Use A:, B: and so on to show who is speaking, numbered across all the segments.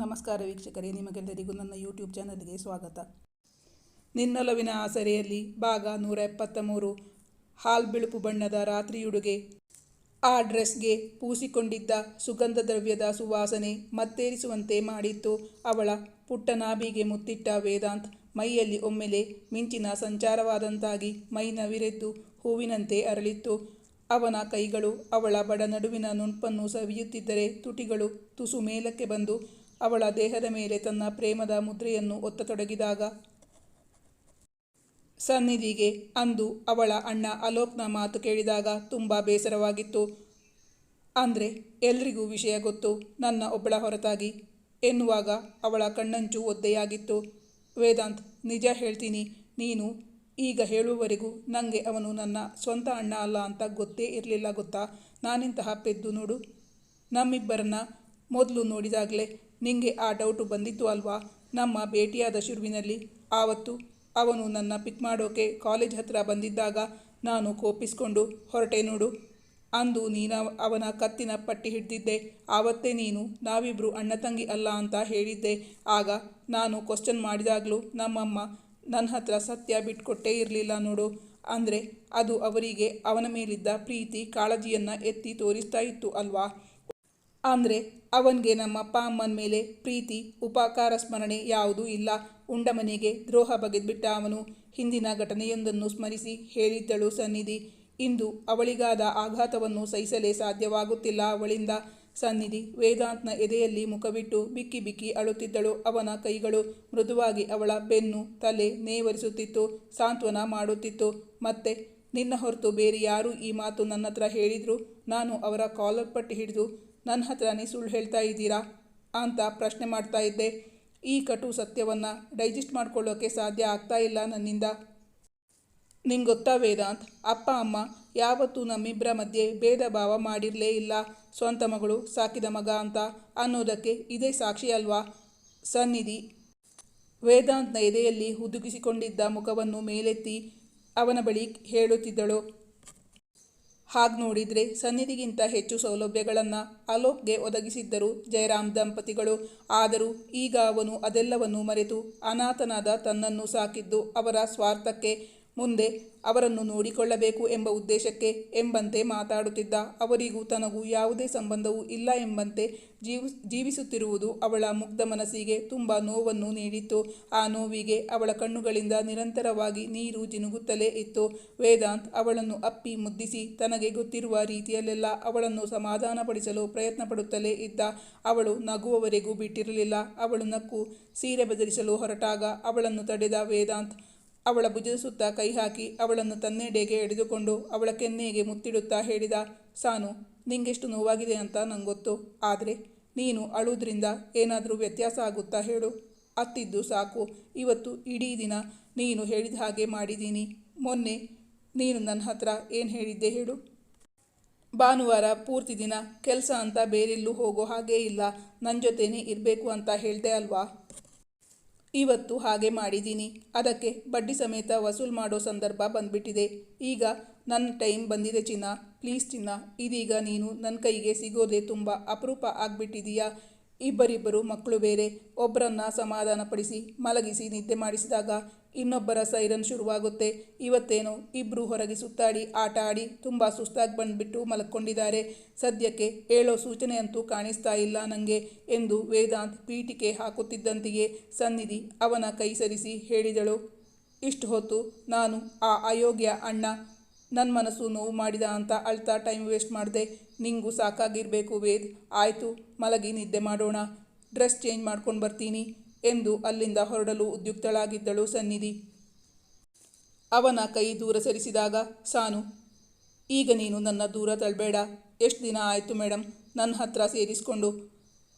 A: ನಮಸ್ಕಾರ ವೀಕ್ಷಕರೇ, ನಿಮಗೆಲ್ಲರಿಗೂ ನನ್ನ ಯೂಟ್ಯೂಬ್ ಚಾನಲ್ಗೆ ಸ್ವಾಗತ. ನಿನ್ನೊಲವಿನ ಆಸರೆಯಲ್ಲಿ ಭಾಗ ನೂರ ಎಪ್ಪತ್ತ ಮೂರು ಹಾಲ್ ಬಿಳುಪು ಬಣ್ಣದ ರಾತ್ರಿಯುಡುಗೆ, ಆ ಡ್ರೆಸ್ಗೆ ಪೂಸಿಕೊಂಡಿದ್ದ ಸುಗಂಧ ದ್ರವ್ಯದ ಸುವಾಸನೆ ಮತ್ತೇರಿಸುವಂತೆ ಮಾಡಿತ್ತು ಅವಳ ಪುಟ್ಟ ನಾಭಿಗೆ ಮುತ್ತಿಟ್ಟ ವೇದಾಂತ್. ಮೈಯಲ್ಲಿ ಒಮ್ಮೆಲೆ ಮಿಂಚಿನ ಸಂಚಾರವಾದಂತಾಗಿ ಮೈ ನವಿರೆದ್ದು ಹೂವಿನಂತೆ ಅರಳಿತ್ತು. ಅವನ ಕೈಗಳು ಅವಳ ಬಡ ನಡುವಿನ ನುಣುಪನ್ನು ಸವಿಯುತ್ತಿದ್ದರೆ ತುಟಿಗಳು ತುಸು ಮೇಲಕ್ಕೆ ಬಂದು ಅವಳ ದೇಹದ ಮೇಲೆ ತನ್ನ ಪ್ರೇಮದ ಮುದ್ರೆಯನ್ನು ಒತ್ತತೊಡಗಿದಾಗ ಸನ್ನಿಧಿಗೆ ಅಂದು ಅವಳ ಅಣ್ಣ ಅಲೋಕ್ನ ಮಾತು ಕೇಳಿದಾಗ ತುಂಬ ಬೇಸರವಾಗಿತ್ತು. ಅಂದರೆ ಎಲ್ರಿಗೂ ವಿಷಯ ಗೊತ್ತು, ನನ್ನ ಒಬ್ಬಳ ಹೊರತಾಗಿ, ಎನ್ನುವಾಗ ಅವಳ ಕಣ್ಣಂಚು ಒದ್ದೆಯಾಗಿತ್ತು. ವೇದಾಂತ್, ನಿಜ ಹೇಳ್ತೀನಿ, ನೀನು ಈಗ ಹೇಳುವವರೆಗೂ ನನಗೆ ಅವನು ನನ್ನ ಸ್ವಂತ ಅಣ್ಣ ಅಲ್ಲ ಅಂತ ಗೊತ್ತೇ ಇರಲಿಲ್ಲ ಗೊತ್ತಾ? ನಾನಿಂತಹ ಪೆದ್ದು ನೋಡು. ನಮ್ಮಿಬ್ಬರನ್ನ ಮೊದಲು ನೋಡಿದಾಗಲೇ ನಿಂಗೆ ಆ ಡೌಟು ಬಂದಿತ್ತು ಅಲ್ವಾ? ನಮ್ಮ ಭೇಟಿಯಾದ ಶುರುವಿನಲ್ಲಿ. ಆವತ್ತು ಅವನು ನನ್ನ ಪಿಕ್ ಮಾಡೋಕೆ ಕಾಲೇಜ್ ಹತ್ರ ಬಂದಿದ್ದಾಗ ನಾನು ಕೋಪಿಸ್ಕೊಂಡು, ಹೊರಟೆ ನೋಡು. ಅಂದು ನೀನು ಅವನ ಕತ್ತಿನ ಪಟ್ಟಿ ಹಿಡ್ದಿದ್ದೆ. ಆವತ್ತೇ ನೀನು, ನಾವಿಬ್ರು ಅಣ್ಣ ತಂಗಿ ಅಲ್ಲ ಅಂತ ಹೇಳಿದ್ದೆ. ಆಗ ನಾನು ಕ್ವಶನ್ ಮಾಡಿದಾಗಲೂ ನಮ್ಮಮ್ಮ ನನ್ನ ಹತ್ರ ಸತ್ಯ ಬಿಟ್ಕೊಟ್ಟೇ ಇರಲಿಲ್ಲ ನೋಡು. ಅಂದರೆ ಅದು ಅವರಿಗೆ ಅವನ ಮೇಲಿದ್ದ ಪ್ರೀತಿ ಕಾಳಜಿಯನ್ನು ಎತ್ತಿ ತೋರಿಸ್ತಾ ಇತ್ತು ಅಲ್ವಾ? ಅಂದರೆ ಅವನಿಗೆ ನಮ್ಮಪ್ಪ ಅಮ್ಮನ ಮೇಲೆ ಪ್ರೀತಿ, ಉಪಕಾರ, ಸ್ಮರಣೆ ಯಾವುದೂ ಇಲ್ಲ. ಉಂಡ ಮನೆಗೆ ದ್ರೋಹ ಬಗೆದುಬಿಟ್ಟ ಅವನು ಹಿಂದಿನ ಘಟನೆಯೊಂದನ್ನು ಸ್ಮರಿಸಿ ಹೇಳಿದ್ದಳು ಸನ್ನಿಧಿ. ಇಂದು ಅವಳಿಗಾದ ಆಘಾತವನ್ನು ಸಹಿಸಲೇ ಸಾಧ್ಯವಾಗುತ್ತಿಲ್ಲ. ಅವಳಿಂದ ಸನ್ನಿಧಿ ವೇದಾಂತ್ನ ಎದೆಯಲ್ಲಿ ಮುಖವಿಟ್ಟು ಬಿಕ್ಕಿ ಬಿಕ್ಕಿ ಅಳುತ್ತಿದ್ದಳು. ಅವನ ಕೈಗಳು ಮೃದುವಾಗಿ ಅವಳ ಬೆನ್ನು, ತಲೆ ನೇವರಿಸುತ್ತಿತ್ತು, ಸಾಂತ್ವನ ಮಾಡುತ್ತಿತ್ತು. ಮತ್ತೆ, ನಿನ್ನ ಹೊರತು ಬೇರೆ ಯಾರೂ ಈ ಮಾತು ನನ್ನ ಹತ್ರ ಹೇಳಿದ್ರು? ನಾನು ಅವರ ಕಾಲರ್ ಪಟ್ಟಿ ಹಿಡಿದು ನನ್ನ ಹತ್ರನೇ ಸುಳ್ಳು ಹೇಳ್ತಾ ಇದ್ದೀರಾ ಅಂತ ಪ್ರಶ್ನೆ ಮಾಡ್ತಾ ಇದ್ದೆ. ಈ ಕಟು ಸತ್ಯವನ್ನು ಡೈಜೆಸ್ಟ್ ಮಾಡ್ಕೊಳ್ಳೋಕ್ಕೆ ಸಾಧ್ಯ ಆಗ್ತಾ ಇಲ್ಲ ನನ್ನಿಂದ. ನಿಂಗೆ ಗೊತ್ತಾ ವೇದಾಂತ್? ಅಪ್ಪ, ಅಮ್ಮ ಯಾವತ್ತೂ ನಮ್ಮಿಬ್ಬರ ಮಧ್ಯೆ ಭೇದ ಭಾವ ಮಾಡಿರಲೇ ಇಲ್ಲ. ಸ್ವಂತ ಮಗಳು ಸಾಕಿದ ಮಗ ಅಂತ ಅನ್ನೋದಕ್ಕೆ ಇದೇ ಸಾಕ್ಷಿ ಅಲ್ವಾ? ಸನ್ನಿಧಿ. ವೇದಾಂತ್ನ ಎದೆಯಲ್ಲಿ ಹುದುಗಿಸಿಕೊಂಡಿದ್ದ ಮುಖವನ್ನು ಮೇಲೆತ್ತಿ ಅವನ ಬಳಿ ಹೇಳುತ್ತಿದ್ದಳು. ಹಾಗೆ ನೋಡಿದರೆ ಸನ್ನಿಧಿಗಿಂತ ಹೆಚ್ಚು ಸೌಲಭ್ಯಗಳನ್ನು ಅಲೋಕ್ಗೆ ಒದಗಿಸಿದ್ದರು ಜಯರಾಮ್ ದಂಪತಿಗಳು. ಆದರೂ ಈಗ ಅವನು ಅದೆಲ್ಲವನ್ನು ಮರೆತು ಅನಾಥನಾದ ತನ್ನನ್ನು ಸಾಕಿದ್ದು ಅವರ ಸ್ವಾರ್ಥಕ್ಕೆ ಮುಂದೆ ಅವರನ್ನು ನೋಡಿಕೊಳ್ಳಬೇಕು ಎಂಬ ಉದ್ದೇಶಕ್ಕೆ ಎಂಬಂತೆ ಮಾತಾಡುತ್ತಿದ್ದ ಅವರಿಗೂ ತನಗೂ ಯಾವುದೇ ಸಂಬಂಧವೂ ಇಲ್ಲ ಎಂಬಂತೆ ಜೀವ, ಜೀವಿಸುತ್ತಿರುವುದು ಅವಳ ಮುಗ್ಧ ಮನಸ್ಸಿಗೆ ತುಂಬ ನೋವನ್ನು ನೀಡಿತ್ತು. ಆ ನೋವಿಗೆ ಅವಳ ಕಣ್ಣುಗಳಿಂದ ನಿರಂತರವಾಗಿ ನೀರು ಜಿನುಗುತ್ತಲೇ ಇತ್ತು. ವೇದಾಂತ್ ಅವಳನ್ನು ಅಪ್ಪಿ ಮುದ್ದಿಸಿ ತನಗೆ ಗೊತ್ತಿರುವ ರೀತಿಯಲ್ಲೆಲ್ಲ ಅವಳನ್ನು ಸಮಾಧಾನಪಡಿಸಲು ಪ್ರಯತ್ನ ಪಡುತ್ತಲೇ ಇದ್ದ. ಅವಳು ನಗುವವರೆಗೂ ಬಿಟ್ಟಿರಲಿಲ್ಲ. ಅವಳು ನಕ್ಕು ಸೀರೆ ಬದಲಿಸಲು ಹೊರಟಾಗ ಅವಳನ್ನು ತಡೆದ ವೇದಾಂತ್ ಅವಳ ಭುಜದ ಸುತ್ತ ಕೈ ಹಾಕಿ ಅವಳನ್ನು ತನ್ನೆಡೆಗೆ ಎಳೆದುಕೊಂಡು ಅವಳ ಕೆನ್ನೆಗೆ ಮುತ್ತಿಡುತ್ತಾ ಹೇಳಿದ, ಸಾನು, ನಿಂಗೆಷ್ಟು ನೋವಾಗಿದೆ ಅಂತ ನಂಗೊತ್ತು. ಗೊತ್ತು ಆದರೆ ನೀನು ಅಳುವುದರಿಂದ ಏನಾದರೂ ವ್ಯತ್ಯಾಸ ಆಗುತ್ತಾ ಹೇಳು. ಅತ್ತಿದ್ದು ಸಾಕು. ಇವತ್ತು ಇಡೀ ದಿನ ನೀನು ಹೇಳಿದ ಹಾಗೆ ಮಾಡಿದ್ದೀನಿ ಮೊನ್ನೆ ನೀನು ನನ್ನ ಹತ್ರ ಏನು ಹೇಳಿದ್ದೆ ಹೇಳು. ಭಾನುವಾರ ಪೂರ್ತಿ ದಿನ ಕೆಲಸ ಅಂತ ಬೇರೆಲ್ಲೂ ಹೋಗೋ ಹಾಗೇ ಇಲ್ಲ. ನನ್ನ ಜೊತೆನೇ ಇರಬೇಕು ಅಂತ ಹೇಳಿದೆ ಅಲ್ವಾ? ಇವತ್ತು ಹಾಗೆ ಮಾಡಿದ್ದೀನಿ ಅದಕ್ಕೆ ಬಡ್ಡಿ ಸಮೇತ ವಸೂಲ್ ಮಾಡೋ ಸಂದರ್ಭ ಬಂದ್ಬಿಟ್ಟಿದೆ. ಈಗ ನನ್ನ ಟೈಮ್ ಬಂದಿದೆ ಚಿನ್ನ. ಪ್ಲೀಸ್ ಚಿನ್ನ, ಇದೀಗ ನೀನು ನನ್ನ ಕೈಗೆ ಸಿಗೋದೇ ತುಂಬ ಅಪರೂಪ ಆಗಿಬಿಟ್ಟಿದೀಯಾ? ಇಬ್ಬರಿಬ್ಬರು ಮಕ್ಕಳು ಬೇರೆ. ಒಬ್ಬರನ್ನ ಸಮಾಧಾನಪಡಿಸಿ, ಮಲಗಿಸಿ, ನಿದ್ದೆ ಮಾಡಿಸಿದಾಗ ಇನ್ನೊಬ್ಬರ ಸೈರನ್ ಶುರುವಾಗುತ್ತೆ. ಇವತ್ತೇನೋ ಇಬ್ಬರು ಹೊರಗೆ ಸುತ್ತಾಡಿ, ಆಟ ಆಡಿ ತುಂಬ ಸುಸ್ತಾಗಿ ಬಂದುಬಿಟ್ಟು ಮಲಕ್ಕೊಂಡಿದ್ದಾರೆ ಸದ್ಯಕ್ಕೆ ಹೇಳೋ ಸೂಚನೆಯಂತೂ ಕಾಣಿಸ್ತಾ ಇಲ್ಲ ನನಗೆ ಎಂದು ವೇದಾಂತ್ ಪೀಠಿಕೆ ಹಾಕುತ್ತಿದ್ದಂತೆಯೇ ಸನ್ನಿಧಿ ಅವನ ಕೈ ಸರಿಸಿ ಹೇಳಿದಳು. ಇಷ್ಟು ಹೊತ್ತು ನಾನು ಆ ಅಯೋಗ್ಯ ಅಣ್ಣ ನನ್ನ ಮನಸ್ಸು ನೋವು ಮಾಡಿದ ಅಂತ ಅಳ್ತಾ ಟೈಮ್ ವೇಸ್ಟ್ ಮಾಡಿದೆ. ನಿಂಗೂ ಸಾಕಾಗಿರಬೇಕು ವೇದ್. ಆಯಿತು, ಮಲಗಿ ನಿದ್ದೆ ಮಾಡೋಣ. ಡ್ರೆಸ್ ಚೇಂಜ್ ಮಾಡ್ಕೊಂಡು ಬರ್ತೀನಿ ಎಂದು ಅಲ್ಲಿಂದ ಹೊರಡಲು ಉದ್ಯುಕ್ತಳಾಗಿದ್ದಳು ಸನ್ನಿಧಿ. ಅವನ ಕೈ ದೂರ ಸರಿಸಿದಾಗ, ಸಾನು, ಈಗ ನೀನು ನನ್ನ ದೂರ ತಳ್ಳಬೇಡ ಎಷ್ಟು ದಿನ ಆಯಿತು ಮೇಡಮ್ ನನ್ನ ಹತ್ರ ಸೇರಿಸ್ಕೊಂಡು.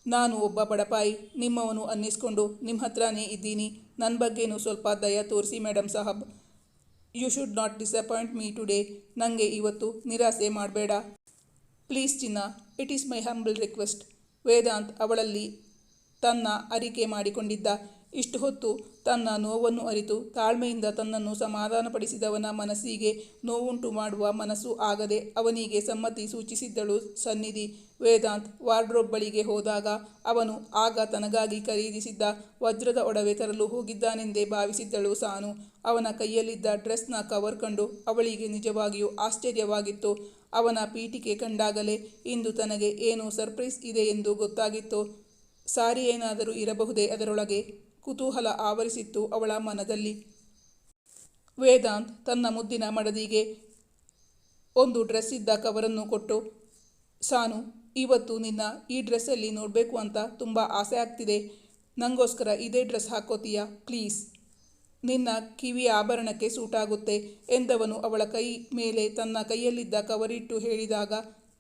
A: ನಾನು ಒಬ್ಬ ಬಡಪಾಯಿ, ನಿಮ್ಮವನು ಅನ್ನಿಸ್ಕೊಂಡು ನಿಮ್ಮ ಹತ್ರನೇ ಇದ್ದೀನಿ. ನನ್ನ ಬಗ್ಗೆನೂ ಸ್ವಲ್ಪ ದಯ ತೋರಿಸಿ madam Sahab. You should not disappoint me today ನನಗೆ ಇವತ್ತು ನಿರಾಸೆ ಮಾಡಬೇಡ. ಪ್ಲೀಸ್ ಚಿನ್ನ it is my humble request Vedant ಅವಳಲ್ಲಿ ತನ್ನ ಅರಿಕೆ ಮಾಡಿಕೊಂಡಿದ್ದ. ಇಷ್ಟು ಹೊತ್ತು ತನ್ನ ನೋವನ್ನು ಅರಿತು ತಾಳ್ಮೆಯಿಂದ ತನ್ನನ್ನು ಸಮಾಧಾನಪಡಿಸಿದವನ ಮನಸ್ಸಿಗೆ ನೋವುಂಟು ಮಾಡುವ ಮನಸ್ಸು ಆಗದೆ ಅವನಿಗೆ ಸಮ್ಮತಿ ಸೂಚಿಸಿದ್ದಳು ಸನ್ನಿಧಿ. ವೇದಾಂತ್ ವಾರ್ಡ್ರೋಬ್ ಬಳಿಗೆ ಹೋದಾಗ ಅವನು ಆಗ ತನಗಾಗಿ ಖರೀದಿಸಿದ್ದ ವಜ್ರದ ಒಡವೆ ತರಲು ಹೋಗಿದ್ದಾನೆಂದೇ ಭಾವಿಸಿದ್ದಳು ಸಾನು. ಅವನ ಕೈಯಲ್ಲಿದ್ದ ಡ್ರೆಸ್ನ ಕವರ್ ಕಂಡು ಅವಳಿಗೆ ನಿಜವಾಗಿಯೂ ಆಶ್ಚರ್ಯವಾಗಿತ್ತು. ಅವನ ಪೀಠಿಕೆ ಕಂಡಾಗಲೇ ಇಂದು ತನಗೆ ಏನೋ ಸರ್ಪ್ರೈಸ್ ಇದೆ ಎಂದು ಗೊತ್ತಾಗಿತ್ತು. ಸಾರಿ ಏನಾದರೂ ಇರಬಹುದೇ ಅದರೊಳಗೆ? ಕುತೂಹಲ ಆವರಿಸಿತ್ತು ಅವಳ ಮನದಲ್ಲಿ. ವೇದಾಂತ್ ತನ್ನ ಮುದ್ದಿನ ಮಡದಿಗೆ ಒಂದು ಡ್ರೆಸ್ ಇದ್ದ ಕವರನ್ನು ಕೊಟ್ಟು, ಸಾನು, ಇವತ್ತು ನಿನ್ನ ಈ ಡ್ರೆಸ್ಸಲ್ಲಿ ನೋಡಬೇಕು ಅಂತ ತುಂಬ ಆಸೆ ಆಗ್ತಿದೆ. ನನಗೋಸ್ಕರ ಇದೇ ಡ್ರೆಸ್ ಹಾಕೋತೀಯಾ ಪ್ಲೀಸ್. ನಿನ್ನ ಕಿವಿಯ ಆಭರಣಕ್ಕೆ ಸೂಟಾಗುತ್ತೆ ಎಂದವನು ಅವಳ ಕೈ ಮೇಲೆ ತನ್ನ ಕೈಯಲ್ಲಿದ್ದ ಕವರಿಟ್ಟು ಹೇಳಿದಾಗ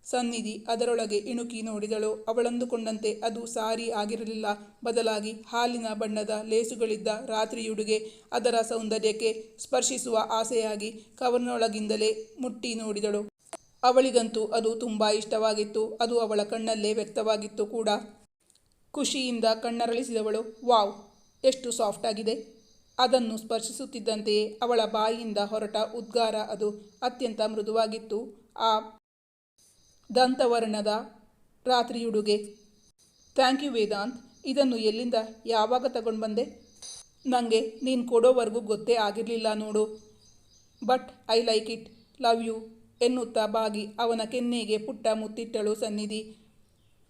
A: ಸನ್ನಿಧಿ ಅದರೊಳಗೆ ಇಣುಕಿ ನೋಡಿದಳು. ಅವಳಂದುಕೊಂಡಂತೆ ಅದು ಸಾರಿ ಆಗಿರಲಿಲ್ಲ. ಬದಲಾಗಿ ಹಾಲಿನ ಬಣ್ಣದ ಲೇಸುಗಳಿದ್ದ ರಾತ್ರಿಯುಡುಗೆ ಅದರ ಸೌಂದರ್ಯಕ್ಕೆ ಸ್ಪರ್ಶಿಸುವ ಆಸೆಯಾಗಿ ಕವನೊಳಗಿಂದಲೇ ಮುಟ್ಟಿ ನೋಡಿದಳು. ಅವಳಿಗಂತೂ ಅದು ತುಂಬ ಇಷ್ಟವಾಗಿತ್ತು. ಅದು ಅವಳ ಕಣ್ಣಲ್ಲೇ ವ್ಯಕ್ತವಾಗಿತ್ತು ಕೂಡ. ಖುಷಿಯಿಂದ ಕಣ್ಣರಳಿಸಿದವಳು, ವಾವ್, ಎಷ್ಟು ಸಾಫ್ಟ್ ಆಗಿದೆ. ಅದನ್ನು ಸ್ಪರ್ಶಿಸುತ್ತಿದ್ದಂತೆಯೇ ಅವಳ ಬಾಯಿಯಿಂದ ಹೊರಟ ಉದ್ಗಾರ ಅದು ಅತ್ಯಂತ ಮೃದುವಾಗಿತ್ತು. ಆ ದಂತವರ್ಣದ ರಾತ್ರಿಯುಡುಗೆ. ಥ್ಯಾಂಕ್ ಯು ವೇದಾಂತ್, ಇದನ್ನು ಎಲ್ಲಿಂದ, ಯಾವಾಗ ತಗೊಂಡು ಬಂದೆ ನನಗೆ ನೀನು ಕೊಡೋವರೆಗೂ ಗೊತ್ತೇ ಆಗಿರಲಿಲ್ಲ ನೋಡು. But, I like it, love you, ಎನ್ನುತ್ತಾ ಬಾಗಿ ಅವನ ಕೆನ್ನೆಗೆ ಪುಟ್ಟ ಮುತ್ತಿಟ್ಟಳು ಸನ್ನಿಧಿ.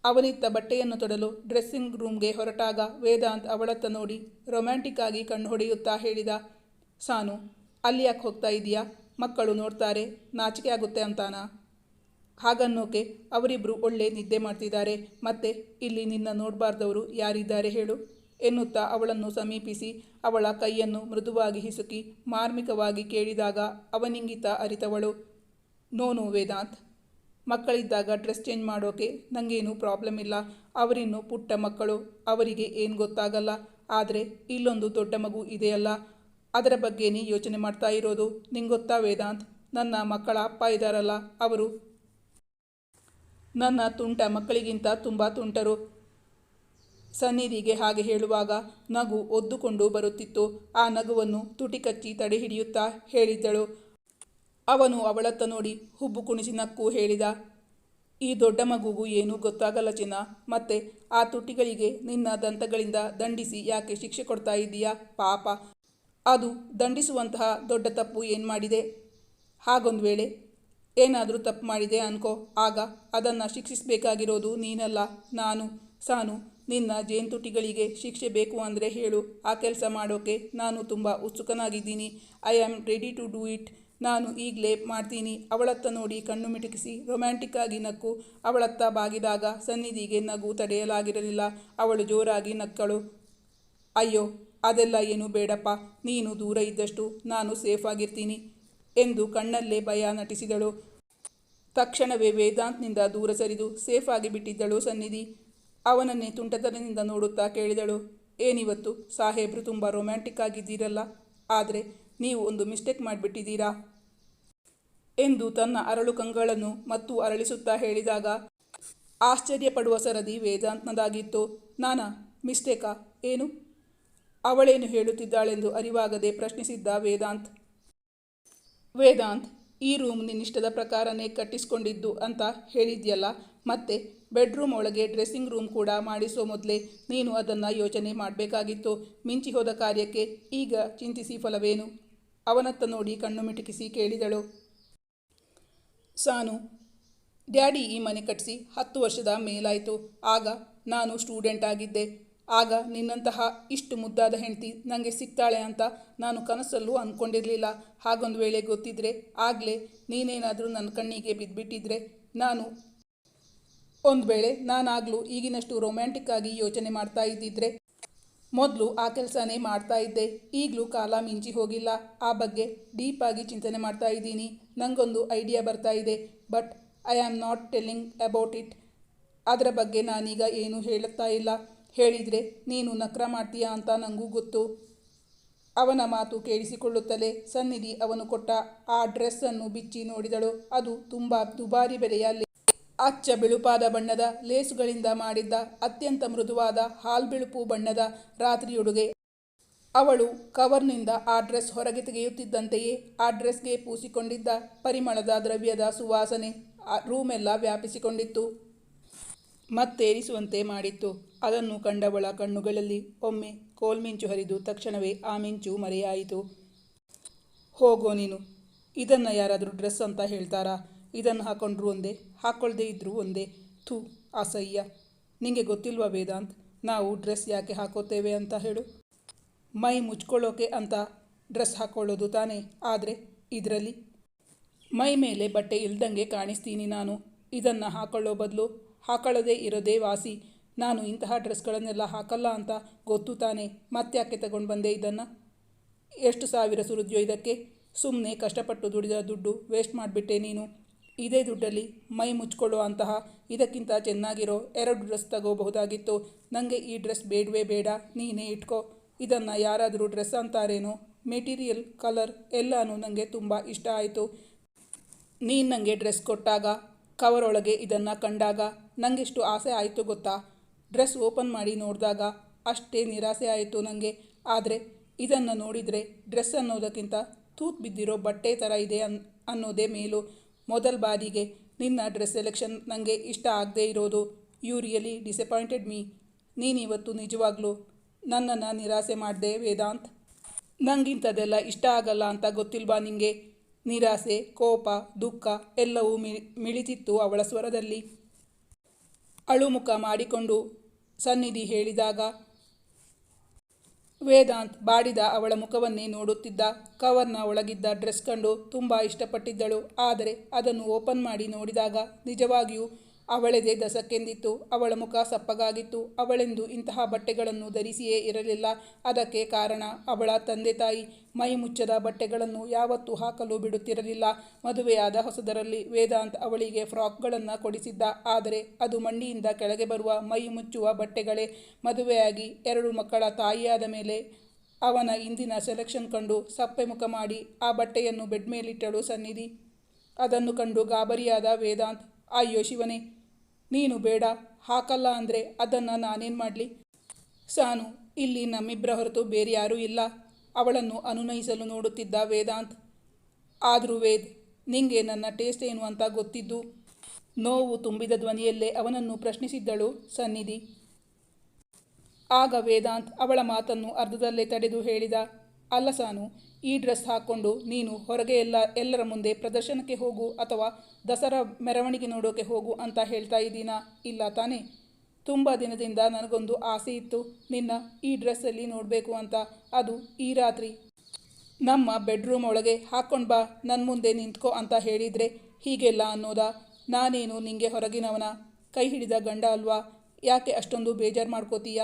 A: ಅವನಿತ್ತ ಬಟ್ಟೆಯನ್ನು ತೊಡಲು ಡ್ರೆಸ್ಸಿಂಗ್ ರೂಮ್ಗೆ ಹೊರಟಾಗ ವೇದಾಂತ್ ಅವಳತ್ತ ನೋಡಿ ರೊಮ್ಯಾಂಟಿಕ್ ಆಗಿ ಕಣ್ಣು ಹೊಡೆಯುತ್ತಾ ಹೇಳಿದ, ಸಾನು, ಅಲ್ಲಿ ಯಾಕೆ ಹೋಗ್ತಾ ಇದೀಯಾ? ಮಕ್ಕಳು ನೋಡ್ತಾರೆ, ನಾಚಿಕೆ ಆಗುತ್ತೆ ಅಂತಾನಾ? ಹಾಗನ್ನೋಕೆ ಅವರಿಬ್ಬರು ಒಳ್ಳೆ ನಿದ್ದೆ ಮಾಡ್ತಿದ್ದಾರೆ. ಮತ್ತೆ ಇಲ್ಲಿ ನಿನ್ನ ನೋಡಬಾರ್ದವರು ಯಾರಿದ್ದಾರೆ ಹೇಳು ಎನ್ನುತ್ತಾ ಅವಳನ್ನು ಸಮೀಪಿಸಿ ಅವಳ ಕೈಯನ್ನು ಮೃದುವಾಗಿ ಹಿಸುಕಿ ಮಾರ್ಮಿಕವಾಗಿ ಕೇಳಿದಾಗ ಅವನಿಂಗಿತ ಅರಿತವಳು, ನೋನು ವೇದಾಂತ್, ಮಕ್ಕಳಿದ್ದಾಗ ಡ್ರೆಸ್ ಚೇಂಜ್ ಮಾಡೋಕೆ ನನಗೇನು ಪ್ರಾಬ್ಲಮ್ ಇಲ್ಲ. ಅವರಿನ್ನು ಪುಟ್ಟ ಮಕ್ಕಳು, ಅವರಿಗೆ ಏನು ಗೊತ್ತಾಗಲ್ಲ. ಆದರೆ ಇಲ್ಲೊಂದು ದೊಡ್ಡ ಮಗು ಇದೆಯಲ್ಲ, ಅದರ ಬಗ್ಗೆ ನೀ ಯೋಚನೆ ಮಾಡ್ತಾ ಇರೋದು ನಿಂಗೊತ್ತಾ ವೇದಾಂತ್? ನನ್ನ ಮಕ್ಕಳ ಅಪ್ಪ ಇದ್ದಾರಲ್ಲ ಅವರು ನನ್ನ ತುಂಟ ಮಕ್ಕಳಿಗಿಂತ ತುಂಬ ತುಂಟರು. ಸನ್ನಿಧಿಗೆ ಹಾಗೆ ಹೇಳುವಾಗ ನಗು ಒದ್ದುಕೊಂಡು ಬರುತ್ತಿತ್ತು. ಆ ನಗುವನ್ನು ತುಟಿ ಕಚ್ಚಿ ತಡೆ ಹಿಡಿಯುತ್ತಾ ಹೇಳಿದ್ದಳು. ಅವನು ಅವಳತ್ತ ನೋಡಿ ಹುಬ್ಬು ಕುಣಿಸಿ ನಕ್ಕು ಹೇಳಿದ, ಈ ದೊಡ್ಡ ಮಗುಗೂ ಏನೂ ಗೊತ್ತಾಗಲ್ಲ ಚಿನ್ನ, ಮತ್ತೆ ಆ ತುಟಿಗಳಿಗೆ ನಿನ್ನ ದಂತಗಳಿಂದ ದಂಡಿಸಿ ಯಾಕೆ ಶಿಕ್ಷೆ ಕೊಡ್ತಾ ಇದ್ದೀಯಾ, ಪಾಪ. ಅದು ದಂಡಿಸುವಂತಹ ದೊಡ್ಡ ತಪ್ಪು ಏನು ಮಾಡಿದೆ? ಹಾಗೊಂದು ವೇಳೆ ಏನಾದರೂ ತಪ್ಪು ಮಾಡಿದೆ ಅನ್ಕೋ. ಆಗ ಅದನ್ನು ಶಿಕ್ಷಿಸಬೇಕಾಗಿರೋದು ನೀನಲ್ಲ, ನಾನು, ಸಾನು. ನಿನ್ನ ಜೇನುತುಟಿಗಳಿಗೆ ಶಿಕ್ಷೆ ಬೇಕು ಅಂದರೆ ಹೇಳು. ಆ ಕೆಲಸ ಮಾಡೋಕೆ ನಾನು ತುಂಬ ಉತ್ಸುಕನಾಗಿದ್ದೀನಿ. I am ready to do it. ನಾನು ಈಗಲೇ ಮಾಡ್ತೀನಿ. ಅವಳತ್ತ ನೋಡಿ ಕಣ್ಣು ಮಿಟುಕಿಸಿ, ರೊಮ್ಯಾಂಟಿಕ್ ಆಗಿ ನಕ್ಕು. ಅವಳತ್ತ ಬಾಗಿದಾಗ ಸನ್ನಿಧಿಗೆ ನಗು ತಡೆಯಲಾಗಿರಲಿಲ್ಲ. ಅವಳು ಜೋರಾಗಿ ನಕ್ಕಳು. ಅಯ್ಯೋ, ಅದೆಲ್ಲ ಏನು ಬೇಡಪ್ಪ. ನೀನು ದೂರ ಇದ್ದಷ್ಟು ನಾನು ಸೇಫ್ ಆಗಿರ್ತೀನಿ ಎಂದು ಕಣ್ಣಲ್ಲೇ ಭಯ ನಟಿಸಿದಳು. ತಕ್ಷಣವೇ ವೇದಾಂತ್ನಿಂದ ದೂರ ಸರಿದು ಸೇಫ್ ಆಗಿ ಬಿಟ್ಟಿದ್ದಳು ಸನ್ನಿಧಿ. ಅವನನ್ನೇ ತುಂಟತನದಿಂದ ನೋಡುತ್ತಾ ಕೇಳಿದಳು. ಏನಿವತ್ತು? ಸಾಹೇಬ್ರು ತುಂಬ ರೊಮ್ಯಾಂಟಿಕ್ ಆಗಿದ್ದೀರಲ್ಲ. ಆದರೆ ನೀವು ಒಂದು ಮಿಸ್ಟೇಕ್ ಮಾಡಿಬಿಟ್ಟಿದ್ದೀರಾ? ಎಂದು ತನ್ನ ಅರಳು ಕಂಗಳನ್ನು ಮತ್ತು ಅರಳಿಸುತ್ತಾ ಹೇಳಿದಾಗ, ಆಶ್ಚರ್ಯಪಡುವ ಸರದಿ ವೇದಾಂತ್ನದಾಗಿತ್ತು. ನಾನಾ ಮಿಸ್ಟೇಕಾ ಏನು? ಅವಳೇನು ಹೇಳುತ್ತಿದ್ದಾಳೆಂದು ಅರಿವಾಗದೆ ಪ್ರಶ್ನಿಸಿದ್ದ ವೇದಾಂತ್. ವೇದಾಂತ್ ಈ ರೂಮ್ ನಿನ್ನಿಷ್ಟದ ಪ್ರಕಾರನೇ ಕಟ್ಟಿಸ್ಕೊಂಡಿದ್ದು ಅಂತ ಹೇಳಿದ್ಯಲ್ಲ? ಮತ್ತೆ ಬೆಡ್ರೂಮ್ ಒಳಗೆ ಡ್ರೆಸ್ಸಿಂಗ್ ರೂಮ್ ಕೂಡ ಮಾಡಿಸೋ ಮೊದಲೇ ನೀನು ಅದನ್ನು ಯೋಚನೆ ಮಾಡಬೇಕಾಗಿತ್ತು. ಮಿಂಚಿ ಹೋದ ಕಾರ್ಯಕ್ಕೆ ಈಗ ಚಿಂತಿಸಿ ಫಲವೇನು? ಅವನತ್ತ ನೋಡಿ ಕಣ್ಣು ಮಿಟುಕಿಸಿ ಕೇಳಿದಳು. ಸಾನು, ಡ್ಯಾಡಿ ಈ ಮನೆ ಕಟ್ಟಿಸಿ ಹತ್ತು ವರ್ಷದ ಮೇಲಾಯಿತು. ಆಗ ನಾನು ಸ್ಟೂಡೆಂಟ್ ಆಗಿದ್ದೆ. ಆಗ ನಿನ್ನಂತಹ ಇಷ್ಟು ಮುದ್ದಾದ ಹೆಂಡತಿ ನನಗೆ ಸಿಗ್ತಾಳೆ ಅಂತ ನಾನು ಕನಸಲ್ಲೂ ಅಂದ್ಕೊಂಡಿರಲಿಲ್ಲ ಹಾಗೊಂದು ವೇಳೆ ಗೊತ್ತಿದ್ರೆ ಆಗಲೇ ನೀನೇನಾದರೂ ನನ್ನ ಕಣ್ಣಿಗೆ ಬಿದ್ದುಬಿಟ್ಟಿದ್ರೆ ನಾನು ಒಂದು ವೇಳೆ ನಾನಾಗಲೂ ಈಗಿನಷ್ಟು ರೊಮ್ಯಾಂಟಿಕ್ ಆಗಿ ಯೋಚನೆ ಮಾಡ್ತಾ ಇದ್ದಿದ್ರೆ ಮೊದಲು ಆ ಕೆಲಸನೇ ಮಾಡ್ತಾ ಇದ್ದೆ. ಈಗಲೂ ಕಾಲ ಮಿಂಚಿ ಹೋಗಿಲ್ಲ. ಆ ಬಗ್ಗೆ ಡೀಪಾಗಿ ಚಿಂತನೆ ಮಾಡ್ತಾ ಇದ್ದೀನಿ. ನನಗೊಂದು ಐಡಿಯಾ ಬರ್ತಾ ಇದೆ. But I am not telling about it. ಅದರ ಬಗ್ಗೆ ನಾನೀಗ ಏನೂ ಹೇಳುತ್ತಾ ಇಲ್ಲ. ಹೇಳಿದರೆ, ನೀನು ನಕ್ರ ಮಾಡ್ತೀಯಾ ಅಂತ ನನಗೂ ಗೊತ್ತು. ಅವನ ಮಾತು ಕೇಳಿಸಿಕೊಳ್ಳುತ್ತಲೇ ಸನ್ನಿಧಿ ಅವನು ಕೊಟ್ಟ ಆ ಡ್ರೆಸ್ಸನ್ನು ಬಿಚ್ಚಿ ನೋಡಿದಳು. ಅದು ತುಂಬ ದುಬಾರಿ ಬೆಲೆಯ ಅಚ್ಚ ಬಿಳುಪಾದ ಬಣ್ಣದ ಲೇಸುಗಳಿಂದ ಮಾಡಿದ್ದ ಅತ್ಯಂತ ಮೃದುವಾದ ಹಾಲ್ ಬಿಳುಪು ಬಣ್ಣದ ರಾತ್ರಿಯುಡುಗೆ. ಅವಳು ಕವರ್ನಿಂದ ಆ ಡ್ರೆಸ್ ಹೊರಗೆ ತೆಗೆಯುತ್ತಿದ್ದಂತೆಯೇ ಆ ಡ್ರೆಸ್ಗೆ ಪೂಸಿಕೊಂಡಿದ್ದ ಪರಿಮಳದ ದ್ರವ್ಯದ ಸುವಾಸನೆ ರೂಮೆಲ್ಲ ವ್ಯಾಪಿಸಿಕೊಂಡಿತ್ತು. ಮತ್ತೇರಿಸುವಂತೆ ಮಾಡಿತ್ತು. ಅದನ್ನು ಕಂಡವಳ ಕಣ್ಣುಗಳಲ್ಲಿ ಒಮ್ಮೆ ಕೋಲ್ಮಿಂಚು ಹರಿದು ತಕ್ಷಣವೇ ಆ ಮಿಂಚು ಮರೆಯಾಯಿತು. ಹೋಗೋ ನೀನು. ಇದನ್ನು ಯಾರಾದರೂ ಡ್ರೆಸ್ ಅಂತ ಹೇಳ್ತಾರಾ? ಇದನ್ನು ಹಾಕೊಂಡ್ರು ಒಂದೇ ಹಾಕ್ಕೊಳ್ದೇ ಇದ್ರೂ ಒಂದೇ. ಥೂ, ಅಸಹ್ಯ. ನಿಮಗೆ ಗೊತ್ತಿಲ್ವಾ ವೇದಾಂತ್? ನಾವು ಡ್ರೆಸ್ ಯಾಕೆ ಹಾಕೋತೇವೆ ಅಂತ ಹೇಳು. ಮೈ ಮುಚ್ಕೊಳ್ಳೋಕೆ ಅಂತ ಡ್ರೆಸ್ ಹಾಕ್ಕೊಳ್ಳೋದು ತಾನೇ, ಆದರೆ ಇದರಲ್ಲಿ? ಮೈ ಮೇಲೆ ಬಟ್ಟೆ ಇಲ್ದಂಗೆ ಕಾಣಿಸ್ತೀನಿ ನಾನು. ಇದನ್ನು ಹಾಕೊಳ್ಳೋ ಬದಲು ಹಾಕೊಳ್ಳದೇ ಇರೋದೇ ವಾಸಿ. ನಾನು ಇಂತಹ ಡ್ರೆಸ್ಗಳನ್ನೆಲ್ಲ ಹಾಕಲ್ಲ ಅಂತ ಗೊತ್ತು ತಾನೆ. ಮತ್ತ್ಯಾಕೆ ತಗೊಂಡು ಬಂದೆ ಇದನ್ನು? ಎಷ್ಟು ಸಾವಿರ ಸುರಿದ್ಯೋ ಇದಕ್ಕೆ? ಸುಮ್ಮನೆ ಕಷ್ಟಪಟ್ಟು ದುಡಿದ ದುಡ್ಡು ವೇಸ್ಟ್ ಮಾಡಿಬಿಟ್ಟೆ ನೀನು. ಇದೇ ದುಡ್ಡಲ್ಲಿ ಮೈ ಮುಚ್ಕೊಳ್ಳೋ ಅಂತಹ ಇದಕ್ಕಿಂತ ಚೆನ್ನಾಗಿರೋ ಎರಡು ಡ್ರೆಸ್ ತಗೋಬಹುದಾಗಿತ್ತು. ನನಗೆ ಈ ಡ್ರೆಸ್ ಬೇಡವೇ ಬೇಡ, ನೀನೇ ಇಟ್ಕೋ. ಇದನ್ನು ಯಾರಾದರೂ ಡ್ರೆಸ್ ಅಂತಾರೇನೋ? ಮೆಟೀರಿಯಲ್, ಕಲರ್ ಎಲ್ಲನೂ ನನಗೆ ತುಂಬ ಇಷ್ಟ ಆಯಿತು. ನೀನು ನನಗೆ ಡ್ರೆಸ್ ಕೊಟ್ಟಾಗ, ಕವರೊಳಗೆ ಇದನ್ನು ಕಂಡಾಗ ನನಗೆಷ್ಟು ಆಸೆ ಆಯಿತು ಗೊತ್ತಾ? ಡ್ರೆಸ್ ಓಪನ್ ಮಾಡಿ ನೋಡಿದಾಗ ಅಷ್ಟೇ ನಿರಾಸೆ ಆಯಿತು ನನಗೆ ಆದರೆ ಇದನ್ನು ನೋಡಿದರೆ ಡ್ರೆಸ್ ಅನ್ನೋದಕ್ಕಿಂತ ತೂತ್ ಬಿದ್ದಿರೋ ಬಟ್ಟೆ ಥರ ಇದೆ ಅನ್, ಅನ್ನೋದೇ ಮೇಲು. ಮೊದಲ ಬಾರಿಗೆ ನಿನ್ನ ಡ್ರೆಸ್ ಸೆಲೆಕ್ಷನ್ ನನಗೆ ಇಷ್ಟ ಆಗದೇ ಇರೋದು. You really disappointed me. ನೀನಿವತ್ತು ನಿಜವಾಗ್ಲೂ ನನ್ನನ್ನು ನಿರಾಸೆ ಮಾಡಿದೆ, ವೇದಾಂತ್? ನಂಗಿಂಥದ್ದೆಲ್ಲ ಇಷ್ಟ ಆಗಲ್ಲ ಅಂತ ಗೊತ್ತಿಲ್ವಾ ನಿಮಗೆ ನಿರಾಸೆ, ಕೋಪ, ದುಃಖ ಎಲ್ಲವೂ ಮಿ, ಮಿಳಿತಿತ್ತು ಅವಳ ಸ್ವರದಲ್ಲಿ. ಅಳುಮುಖ ಮಾಡಿಕೊಂಡು ಸನ್ನಿಧಿ ಹೇಳಿದಾಗ, ವೇದಾಂತ್ ಬಾಡಿದ ಅವಳ ಮುಖವನ್ನೇ ನೋಡುತ್ತಿದ್ದ. ಕವರ್ನ ಒಳಗಿದ್ದ ಡ್ರೆಸ್ ಕಂಡು ತುಂಬ ಇಷ್ಟಪಟ್ಟಿದ್ದಳು. ಆದರೆ ಅದನ್ನು ಓಪನ್ ಮಾಡಿ ನೋಡಿದಾಗ ನಿಜವಾಗಿಯೂ ಅವಳೆದೆ ದಸಕ್ಕೆಂದಿತ್ತು, ಅವಳ ಮುಖ ಸಪ್ಪಗಾಗಿತ್ತು, ಅವಳೆಂದು ಇಂತಹ ಬಟ್ಟೆಗಳನ್ನು ಧರಿಸಿಯೇ ಇರಲಿಲ್ಲ. ಅದಕ್ಕೆ ಕಾರಣ ಅವಳ ತಂದೆ ತಾಯಿ. ಮೈ ಮುಚ್ಚದ ಬಟ್ಟೆಗಳನ್ನು ಯಾವತ್ತೂ ಹಾಕಲು ಬಿಡುತ್ತಿರಲಿಲ್ಲ. ಮದುವೆಯಾದ ಹೊಸದರಲ್ಲಿ ವೇದಾಂತ್ ಅವಳಿಗೆ ಫ್ರಾಕ್ಗಳನ್ನು ಕೊಡಿಸಿದ್ದ. ಆದರೆ ಅದು ಮಂಡಿಯಿಂದ ಕೆಳಗೆ ಬರುವ ಮೈ ಮುಚ್ಚುವ ಬಟ್ಟೆಗಳೇ. ಮದುವೆಯಾಗಿ ಎರಡು ಮಕ್ಕಳ ತಾಯಿಯಾದ ಮೇಲೆ ಅವನ ಇಂದಿನ ಸೆಲೆಕ್ಷನ್ ಕಂಡು ಸಪ್ಪೆ ಮುಖ ಮಾಡಿ ಆ ಬಟ್ಟೆಯನ್ನು ಬೆಡ್ ಮೇಲಿಟ್ಟಳು ಸನ್ನಿಧಿ. ಅದನ್ನು ಕಂಡು ಗಾಬರಿಯಾದ ವೇದಾಂತ್, ಅಯ್ಯೋ ಶಿವನೇ ನೀನು ಬೇಡ, ಹಾಕಲ್ಲ ಅಂದರೆ ಅದನ್ನು ನಾನೇನು ಮಾಡಲಿ? ಸಾನು, ಇಲ್ಲಿ ನಮ್ಮಿಬ್ಬರ ಹೊರತು ಬೇರೆ ಯಾರೂ ಇಲ್ಲ. ಅವಳನ್ನು ಅನುನಯಿಸಲು ನೋಡುತ್ತಿದ್ದ ವೇದಾಂತ್, ಆದರೂ ವೇದ್, ನಿಂಗೆ ನನ್ನ ಟೇಸ್ಟ್ ಏನು ಅಂತ ಗೊತ್ತಿದ್ದು? ನೋವು ತುಂಬಿದ ಧ್ವನಿಯಲ್ಲೇ ಅವನನ್ನು ಪ್ರಶ್ನಿಸಿದ್ದಳು ಸನ್ನಿಧಿ. ಆಗ ವೇದಾಂತ್ ಅವಳ ಮಾತನ್ನು ಅರ್ಧದಲ್ಲೇ ತಡೆದು ಹೇಳಿದ, ಅಲ್ಲ ಸಾನು ಈ ಡ್ರೆಸ್ ಹಾಕ್ಕೊಂಡು ನೀನು ಹೊರಗೆ ಎಲ್ಲ, ಎಲ್ಲರ ಮುಂದೆ ಪ್ರದರ್ಶನಕ್ಕೆ ಹೋಗು ಅಥವಾ ದಸರಾ ಮೆರವಣಿಗೆ ನೋಡೋಕೆ ಹೋಗು ಅಂತ ಹೇಳ್ತಾ ಇದ್ದೀನಾ? ಇಲ್ಲ ತಾನೇ. ತುಂಬ ದಿನದಿಂದ ನನಗೊಂದು ಆಸೆ ಇತ್ತು ನಿನ್ನ ಈ ಡ್ರೆಸ್ಸಲ್ಲಿ ನೋಡಬೇಕು ಅಂತ. ಅದು ಈ ರಾತ್ರಿ. ನಮ್ಮ ಬೆಡ್ರೂಮ್ ಒಳಗೆ ಹಾಕ್ಕೊಂಡು ಬಾ ನನ್ನ ಮುಂದೆ ನಿಂತ್ಕೋ ಅಂತ ಹೇಳಿದರೆ ಹೀಗೆಲ್ಲ ಅನ್ನೋದಾ? ನಾನೇನು ನಿಂಗೆ ಹೊರಗಿನವನ? ಕೈ ಹಿಡಿದ ಗಂಡ ಅಲ್ವಾ? ಯಾಕೆ ಅಷ್ಟೊಂದು ಬೇಜಾರು ಮಾಡ್ಕೋತೀಯ?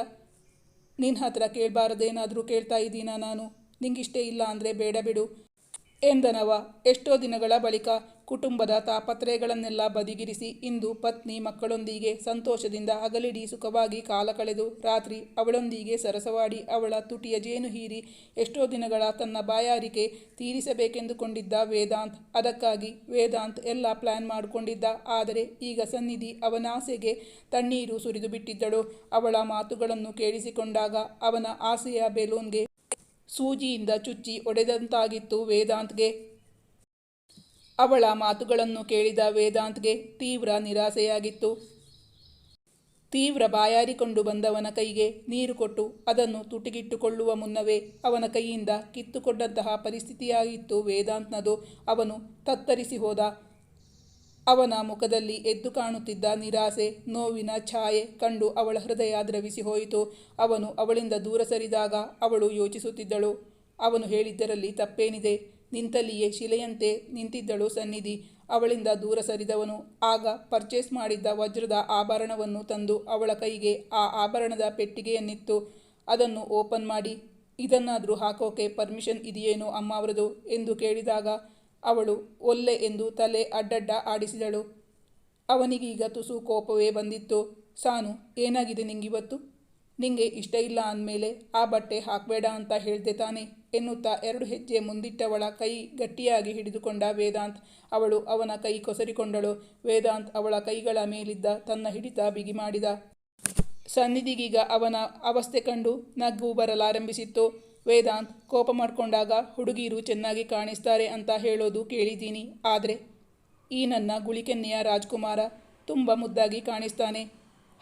A: ನಿನ್ನ ಹತ್ರ ಕೇಳಬಾರದೇನಾದರೂ ಕೇಳ್ತಾ ಇದ್ದೀನಾ ನಾನು? ನಿಂಗಿಷ್ಟೇ ಇಲ್ಲ ಅಂದರೆ ಬೇಡ ಬಿಡು ಎಂದನವ. ಎಷ್ಟೋ ದಿನಗಳ ಬಳಿಕ ಕುಟುಂಬದ ತಾಪತ್ರಯಗಳನ್ನೆಲ್ಲ ಬದಿಗಿರಿಸಿ ಇಂದು ಪತ್ನಿ ಮಕ್ಕಳೊಂದಿಗೆ ಸಂತೋಷದಿಂದ ಹಗಲಿಡಿ ಸುಖವಾಗಿ ಕಾಲ ಕಳೆದು ರಾತ್ರಿ ಅವಳೊಂದಿಗೆ ಸರಸವಾಡಿ ಅವಳ ತುಟಿಯ ಜೇನು ಹೀರಿ ಎಷ್ಟೋ ದಿನಗಳ ತನ್ನ ಬಾಯಾರಿಕೆ ತೀರಿಸಬೇಕೆಂದುಕೊಂಡಿದ್ದ ವೇದಾಂತ್. ಅದಕ್ಕಾಗಿ ವೇದಾಂತ್ ಎಲ್ಲ ಪ್ಲ್ಯಾನ್ ಮಾಡಿಕೊಂಡಿದ್ದ. ಆದರೆ ಈಗ ಸನ್ನಿಧಿ ಅವನಾಸೆಗೆ ತಣ್ಣೀರು ಸುರಿದು ಬಿಟ್ಟಿದ್ದಳು. ಅವಳ ಮಾತುಗಳನ್ನು ಕೇಳಿಸಿಕೊಂಡಾಗ ಅವನ ಆಸೆಯ ಬೆಲೂನ್ಗೆ ಸೂಜಿಯಿಂದ ಚುಚ್ಚಿ ಒಡೆದಂತಾಗಿತ್ತು ವೇದಾಂತ್ಗೆ. ಅವಳ ಮಾತುಗಳನ್ನು ಕೇಳಿದ ವೇದಾಂತ್ಗೆ ತೀವ್ರ ನಿರಾಸೆಯಾಗಿತ್ತು. ತೀವ್ರ ಬಾಯಾರಿಕೊಂಡು ಬಂದವನ ಕೈಗೆ ನೀರು ಕೊಟ್ಟು ಅದನ್ನು ತುಟಿಗಿಟ್ಟುಕೊಳ್ಳುವ ಮುನ್ನವೇ ಅವನ ಕೈಯಿಂದ ಕಿತ್ತುಕೊಂಡಂತಹ ಪರಿಸ್ಥಿತಿಯಾಗಿತ್ತು ವೇದಾಂತ್ನದು. ಅವನು ತತ್ತರಿಸಿ ಹೋದ. ಅವನ ಮುಖದಲ್ಲಿ ಎದ್ದು ಕಾಣುತ್ತಿದ್ದ ನಿರಾಸೆ, ನೋವಿನ ಛಾಯೆ ಕಂಡು ಅವಳ ಹೃದಯ ದ್ರವಿಸಿ ಹೋಯಿತು. ಅವನು ಅವಳಿಂದ ದೂರ ಸರಿದಾಗ ಅವಳು ಯೋಚಿಸುತ್ತಿದ್ದಳು. ಅವನು ಹೇಳಿದ್ದರಲ್ಲಿ ತಪ್ಪೇನಿದೆ. ನಿಂತಲ್ಲಿಯೇ ಶಿಲೆಯಂತೆ ನಿಂತಿದ್ದಳು ಸನ್ನಿಧಿ. ಅವಳಿಂದ ದೂರ ಸರಿದವನು. ಆಗ ಪರ್ಚೇಸ್ ಮಾಡಿದ್ದ ವಜ್ರದ ಆಭರಣವನ್ನು ತಂದು ಅವಳ ಕೈಗೆ ಆ ಆಭರಣದ ಪೆಟ್ಟಿಗೆಯನ್ನಿತ್ತು. ಅದನ್ನು ಓಪನ್ ಮಾಡಿ, ಇದನ್ನಾದರೂ ಹಾಕೋಕೆ ಪರ್ಮಿಷನ್ ಇದೆಯೇನೋ ಅಮ್ಮ ಎಂದು ಕೇಳಿದಾಗ ಅವಳು ಒಲ್ಲೆ ಎಂದು ತಲೆ ಅಡ್ಡಡ್ಡ ಆಡಿಸಿದಳು. ಅವನಿಗೀಗ ತುಸು ಕೋಪವೇ ಬಂದಿತ್ತು. ಸಾನು, ಏನಾಗಿದೆ ನಿಂಗಿವತ್ತು? ನಿಂಗೆ ಇಷ್ಟ ಇಲ್ಲ ಅಂದಮೇಲೆ ಆ ಬಟ್ಟೆ ಹಾಕಬೇಡ ಅಂತ ಹೇಳ್ದೆ ತಾನೆ ಎನ್ನುತ್ತಾ ಎರಡು ಹೆಜ್ಜೆ ಮುಂದಿಟ್ಟವಳ ಕೈ ಗಟ್ಟಿಯಾಗಿ ಹಿಡಿದುಕೊಂಡ ವೇದಾಂತ್. ಅವಳು ಅವನ ಕೈ ಕೊಸರಿಕೊಂಡಳು. ವೇದಾಂತ್ ಅವಳ ಕೈಗಳ ಮೇಲಿದ್ದ ತನ್ನ ಹಿಡಿತ ಬಿಗಿ ಮಾಡಿದ. ಸನ್ನಿಧಿಗೀಗ ಅವನ ಅವಸ್ಥೆ ಕಂಡು ನಗ್ಗು ಬರಲಾರಂಭಿಸಿತ್ತು. ವೇದಾಂತ್, ಕೋಪ ಮಾಡಿಕೊಂಡಾಗ ಹುಡುಗಿರು ಚೆನ್ನಾಗಿ ಕಾಣಿಸ್ತಾರೆ ಅಂತ ಹೇಳೋದು ಕೇಳಿದ್ದೀನಿ. ಆದರೆ ಈ ನನ್ನ ಗುಳಿಕೆನ್ನೆಯ ರಾಜ್ಕುಮಾರ ತುಂಬ ಮುದ್ದಾಗಿ ಕಾಣಿಸ್ತಾನೆ.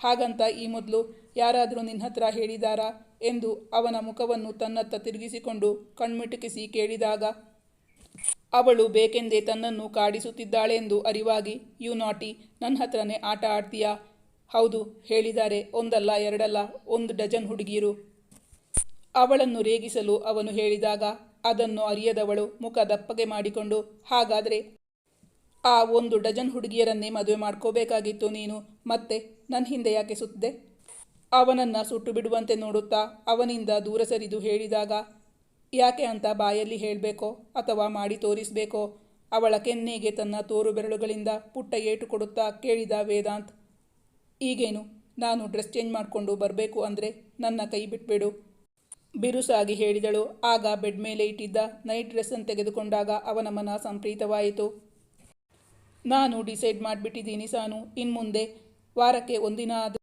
A: ಹಾಗಂತ ಈ ಮೊದಲು ಯಾರಾದರೂ ನಿನ್ನ ಹತ್ರ ಹೇಳಿದಾರಾ ಎಂದು ಅವನ ಮುಖವನ್ನು ತನ್ನತ್ತ ತಿರುಗಿಸಿಕೊಂಡು ಕಣ್ಮಿಟುಕಿಸಿ ಕೇಳಿದಾಗ, ಅವಳು ಬೇಕೆಂದೇ ತನ್ನನ್ನು ಕಾಡಿಸುತ್ತಿದ್ದಾಳೆಂದು ಅರಿವಾಗಿ, ಯು ನಾಟಿ ನನ್ನ ಹತ್ರನೇ ಆಟ ಆಡ್ತೀಯಾ? ಹೌದು, ಹೇಳಿದ್ದಾರೆ. ಒಂದಲ್ಲ, ಎರಡಲ್ಲ, ಒಂದು ಡಜನ್ ಹುಡುಗಿಯರು ಅವಳನ್ನು ರೇಗಿಸಲು ಅವನು ಹೇಳಿದಾಗ ಅದನ್ನು ಅರಿಯದವಳು ಮುಖ ದಪ್ಪಗೆ ಮಾಡಿಕೊಂಡು, ಹಾಗಾದರೆ ಆ ಒಂದು ಡಜನ್ ಹುಡುಗಿಯರನ್ನೇ ಮದುವೆ ಮಾಡ್ಕೋಬೇಕಾಗಿತ್ತು ನೀನು, ಮತ್ತೆ ನನ್ನ ಹಿಂದೆ ಯಾಕೆ ಸುತ್ತಿದೆ ಅವನನ್ನು ಸುಟ್ಟು ಬಿಡುವಂತೆ ನೋಡುತ್ತಾ ಅವನಿಂದ ದೂರ ಸರಿದು ಹೇಳಿದಾಗ, ಯಾಕೆ ಅಂತ ಬಾಯಲ್ಲಿ ಹೇಳಬೇಕೋ ಅಥವಾ ಮಾಡಿ ತೋರಿಸಬೇಕೋ? ಅವಳ ಕೆನ್ನೆಗೆ ತನ್ನ ತೋರು ಬೆರಳುಗಳಿಂದ ಪುಟ್ಟ ಏಟು ಕೊಡುತ್ತಾ ಕೇಳಿದ ವೇದಾಂತ್, ಈಗೇನು? ನಾನು ಡ್ರೆಸ್ ಚೇಂಜ್ ಮಾಡಿಕೊಂಡು ಬರಬೇಕು ಅಂದರೆ ನನ್ನ ಕೈ ಬಿಟ್ಬಿಡು. ಬಿರುಸಾಗಿ ಹೇಳಿದಳು. ಆಗ ಬೆಡ್ ಮೇಲೆ ಇಟ್ಟಿದ್ದ ನೈಟ್ ಡ್ರೆಸ್ಸನ್ನು ತೆಗೆದುಕೊಂಡಾಗ ಅವನ ಮನ ಸಂಪ್ರೀತವಾಯಿತು. ನಾನು ಡಿಸೈಡ್ ಮಾಡಿಬಿಟ್ಟಿದ್ದೀನಿ ಸಾನು, ಇನ್ಮುಂದೆ ವಾರಕ್ಕೆ ಒಂದಿನ ಆದ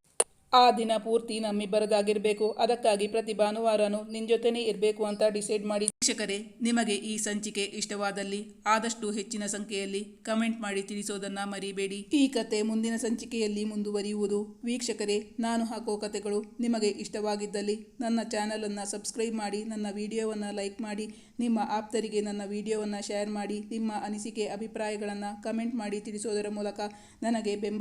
A: ಆ ದಿನ ಪೂರ್ತಿ ನಮ್ಮಿಬ್ಬರದಾಗಿರಬೇಕು ಅದಕ್ಕಾಗಿ ಪ್ರತಿ ಭಾನುವಾರನೂ ನಿನ್ನ ಜೊತೆನೇ ಇರಬೇಕು ಅಂತ ಡಿಸೈಡ್ ಮಾಡಿ. ವೀಕ್ಷಕರೇ ನಿಮಗೆ ಈ ಸಂಚಿಕೆ ಇಷ್ಟವಾದಲ್ಲಿ ಆದಷ್ಟು ಹೆಚ್ಚಿನ ಸಂಖ್ಯೆಯಲ್ಲಿ ಕಮೆಂಟ್ ಮಾಡಿ ತಿಳಿಸೋದನ್ನು ಮರಿಬೇಡಿ. ಈ ಕತೆ ಮುಂದಿನ ಸಂಚಿಕೆಯಲ್ಲಿ ಮುಂದುವರಿಯುವುದು. ವೀಕ್ಷಕರೇ ನಾನು ಹಾಕೋ ಕತೆಗಳು ನಿಮಗೆ ಇಷ್ಟವಾಗಿದ್ದಲ್ಲಿ ನನ್ನ ಚಾನಲನ್ನು ಸಬ್ಸ್ಕ್ರೈಬ್ ಮಾಡಿ ನನ್ನ ವಿಡಿಯೋವನ್ನು ಲೈಕ್ ಮಾಡಿ ನಿಮ್ಮ ಆಪ್ತರಿಗೆ ನನ್ನ ವಿಡಿಯೋವನ್ನು ಶೇರ್ ಮಾಡಿ ನಿಮ್ಮ ಅನಿಸಿಕೆ ಅಭಿಪ್ರಾಯಗಳನ್ನು ಕಮೆಂಟ್ ಮಾಡಿ ತಿಳಿಸೋದರ ಮೂಲಕ ನನಗೆ ಬೆಂಬಲ